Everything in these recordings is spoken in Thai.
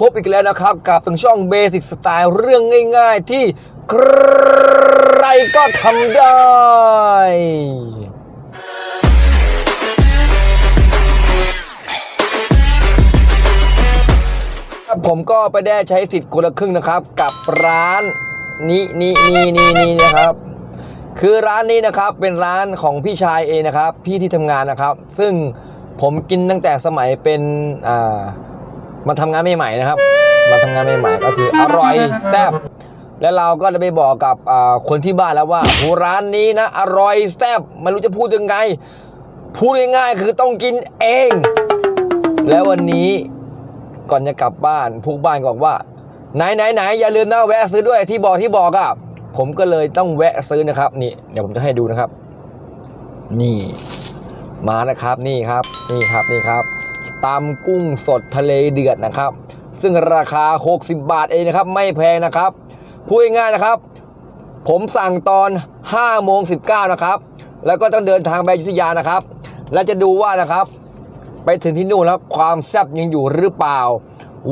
พบอีกแล้วนะครับ กับถึงช่องเบสิกสไตล์เรื่องง่ายๆที่ใครก็ทำได้ ครับผมก็ไปได้ใช้สิทธิ์คนละครึ่งนะครับ กับร้านนี้นี่นี่นี่นี่นะครับคือร้านนี้นะครับเป็นร้านของพี่ชายเองนะครับ พี่ที่ทำงานนะครับ ซึ่งผมกินตั้งแต่สมัยเป็นอ่า มาทำงานใหม่ๆนะครับ มาทำงานใหม่ๆก็คืออร่อยแซ่บแล้วเราก็จะไปบอกกับคนที่บ้านแล้วว่าโหร้านนี้นะอร่อยแซ่บไม่รู้จะพูดยังไง พูดง่ายๆคือต้องกินเอง แล้ววันนี้ก่อนจะกลับบ้านพวกบ้านบอกว่า ไหนไหนไหนอย่าลืมนะแวะซื้อด้วยที่บอกที่บอกอะ่ะผมก็เลยต้องแวะซื้อนะครับนี่เดี๋ยวผมจะให้ดูนะครับ นี่ มานะครับนี่ครับ นี่ครับนี่ครับ ตำกุ้งสดทะเลเดือดนะครับ ซึ่งราคา 60 บาทเองนะครับ ไม่แพงนะครับพูดง่ายๆนะครับ ผมสั่งตอน5โมง19นะครับ แล้วก็ต้องเดินทางไปอยุธยานะครับ และจะดูว่านะครับ ไปถึงที่นู่นแล้วความแซ่บยังอยู่หรือเปล่า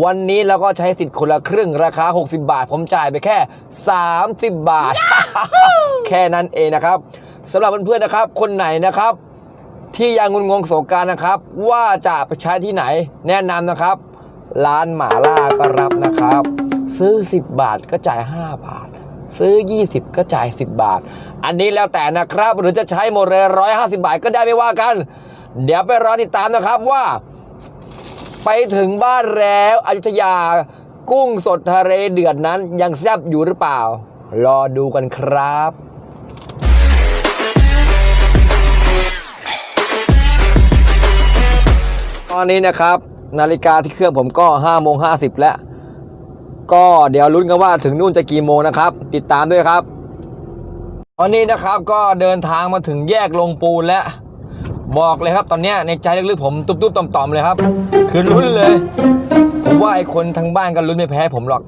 วันนี้เราก็ใช้สิทธิ์คนละครึ่งราคา 60 บาท ผมจ่ายไปแค่ 30 บาท แค่นั้นเองนะครับสำหรับเพื่อนๆนะครับ คนไหนนะครับ ที่ยังงุนงงโศกการนะครับ ว่าจะไปใช้ที่ไหน แนะนำนะครับ ร้านหมาล่าก็รับนะครับ ซื้อ 10 บาทก็จ่าย 5 บาท ซื้อ 20 ก็จ่าย 10 บาท อันนี้แล้วแต่นะครับ หรือจะใช้หมเดเลย150บาทก็ได้ไม่ว่ากัน เดี๋ยวไปรอติดตามนะครับว่า ไปถึงบ้านแล้วอยุธยากุ้งสดทะเลเดือดนั้นยังแซ่บอยู่หรือเปล่า รอดูกันครับ อนนี้นะครับ นาฬิกาที่เครื่องผมก็5โมง50 แล้ว ก็เดี๋ยวลุ้นกันว่าถึงนู่นจะกี่โมงนะครับ ติดตามด้วยครับตอนนี้นะครับก็เดินทางมาถึงแยกลงปูนแล้ว บอกเลยครับตอนเนี้ยในใจลึกๆผมตุ๊บๆต่อมๆเลยครับ คือลุ้นเลยผมว่าไอ้คนทั้งบ้านก็ลุ้นไม่แพ้ผมหรอก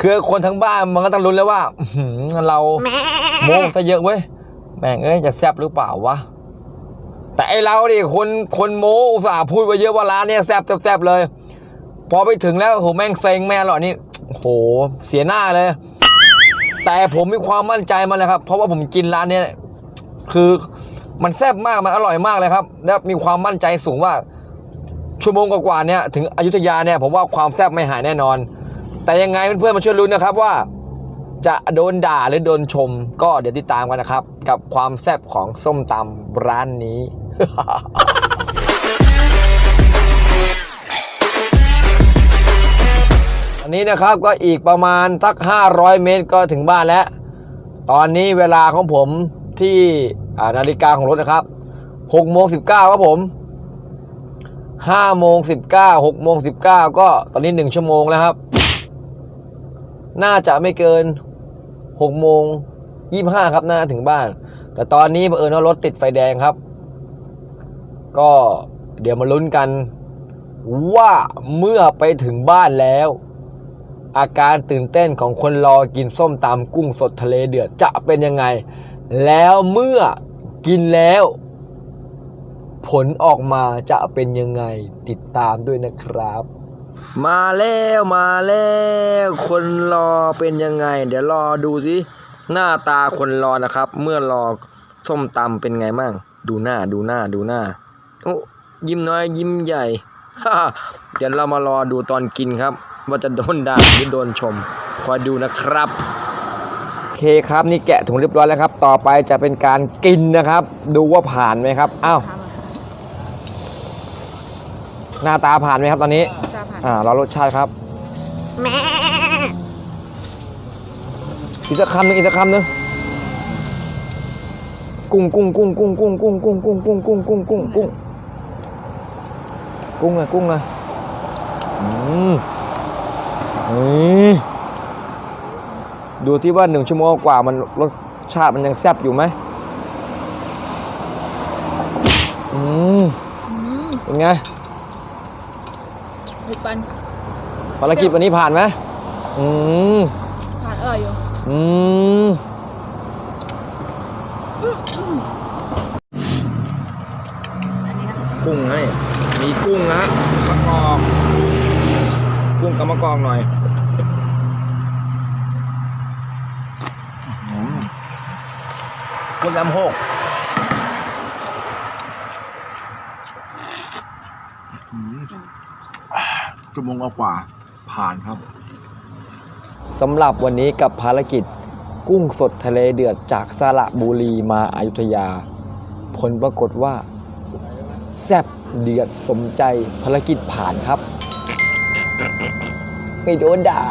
คือคนทั้งบ้านมันก็ต้องลุ้นแล้วว่าเราโม้ซะเยอะเว้ยแม่งเอ้ยจะแซบหรือเปล่าวะ แต่ไอเราดิคนคนโม้อุตส่าห์พูดไปเยอะว่าร้านเนี้ยแซ่บแซ่บเลย พอไปถึงแล้วโหแม่งเซ็งแม่หรอนี่โหเสียหน้าเลย แต่ผมมีความมั่นใจมันเลยครับ เพราะว่าผมกินร้านเนี้ยคือมันแซ่บมากมันอร่อยมากเลยครับ แล้วมีความมั่นใจสูงว่า ชั่วโมงกว่าๆเนี่ยถึงอยุธยาเนี่ยผมว่าความแซ่บไม่หายแน่นอน แต่ยังไงเพื่อนๆมาช่วยลุ้นนะครับว่า จะโดนด่าหรือโดนชม ก็เดี๋ยวติดตามกันนะครับ กับความแซ่บของส้มตำร้านนี้ อันนี้นะครับก็อีกประมาณสัก 500 เมตรก็ถึงบ้านแล้ว ตอนนี้เวลาของผมที่นาฬิกาของรถนะครับ6โมง19ครับผม5โมง19 6โมง19 ก็ตอนนี้ 1 ชั่วโมงแล้วครับ น่าจะไม่เกิน 6โมง25ครับน่าถึงบ้าน แต่ตอนนี้เอิญว่ารถติดไฟแดงครับ ก็เดี๋ยวมาลุ้นกัน ว่าเมื่อไปถึงบ้านแล้ว อาการตื่นเต้นของคนรอกินส้มตำกุ้งสดทะเลเดือดจะเป็นยังไง แล้วเมื่อกินแล้ว ผลออกมาจะเป็นยังไงติดตามด้วยนะครับ มาแล้วมาแล้ว คนรอเป็นยังไง เดี๋ยวรอดูสิหน้าตาคนรอนะครับ เมื่อรอส้มตำเป็นไงมั่งดูหน้าดูหน้าดูหน้าโอ้ยิ้มน้อยยิ้มใหญ่เดี๋ยวเรามารอดูตอนกินครับ ว่าจะโดนด่าหรือโดนชม คอยดูนะครับโอเคครับนี่แกะถุงเรียบร้อยแล้วครับ ต่อไปจะเป็นการกินนะครับ ดูว่าผ่านไหมครับอ้าวหน้าตาผ่านไหมครับตอนนี้ อ่าเรารสชาติครับอีกสักคำหนึ่งอีกสักคำหนึ่งกุ้งกุ้งกุ้งกุ้งกุ้งกุ้งกุ้งกุ้งกุ้งกุ้งกุ้งกุ้งกุ้งกุ้งอะกุ้งอะอืมนี่ดูที่ว่าหนึ่งชั่วโมงกว่ามันรสชาติมันยังแซ่บอยู่ไหมอืมอืมเป็นไง หยุดปันภารกิจวันนี้ผ่านไหมอืมผ่านอร่อยอยู่อืมอันนี้นะกุ้งนะนี่มีกุ้งนะประกอบกุ้งกำมะกอกหน่อยกุ้งลำโหก ชั่วโมงกว่าผ่านครับสำหรับวันนี้กับภารกิจกุ้งสดทะเลเดือดจากสระบุรีมาอายุทยา ผลปรากฏว่า แซ่บเดือดสมใจภารกิจผ่านครับ ไม่โดนด่า